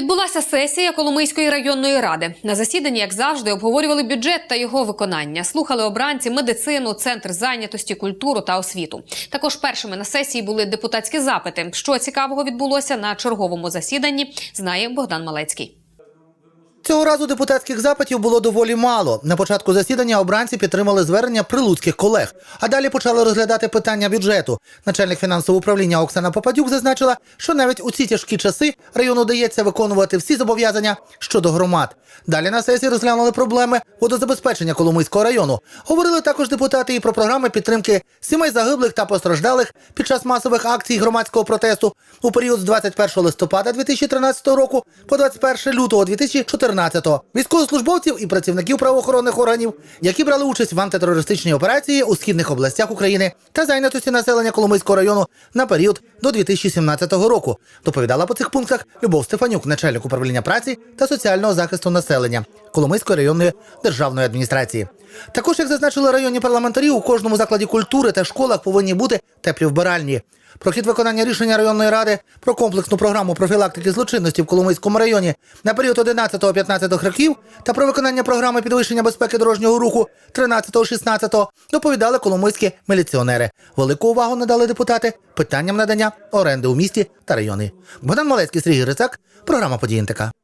Відбулася сесія Коломийської районної ради. На засіданні, як завжди, обговорювали бюджет та його виконання. Слухали обранці медицину, центр зайнятості, культуру та освіту. Також першими на сесії були депутатські запити. Що цікавого відбулося на черговому засіданні, знає Богдан Малецький. Цього разу депутатських запитів було доволі мало. На початку засідання обранці підтримали звернення прилуцьких колег, а далі почали розглядати питання бюджету. Начальник фінансового управління Оксана Попадюк зазначила, що навіть у ці тяжкі часи району дається виконувати всі зобов'язання щодо громад. Далі на сесії розглянули проблеми водозабезпечення Коломийського району. Говорили також депутати і про програми підтримки сімей загиблих та постраждалих під час масових акцій громадського протесту у період з 21 листопада 2013 року по 21 лютого 2014 військовослужбовців і працівників правоохоронних органів, які брали участь в антитерористичній операції у східних областях України та зайнятості населення Коломийського району на період до 2017 року. Доповідала по цих пунктах Любов Стефанюк, начальник управління праці та соціального захисту населення Коломийської районної державної адміністрації. Також, як зазначили районні парламентарі, у кожному закладі культури та школах повинні бути теплі вбиральні. Про хід виконання рішення районної ради про комплексну програму профілактики злочинності в Коломийському районі на період 11-15 років та про виконання програми підвищення безпеки дорожнього руху 13-16 доповідали коломийські міліціонери. Велику увагу надали депутати питанням надання оренди у місті та районі. Богдан Малецький, Сергій Грицак, програма «Події НТК».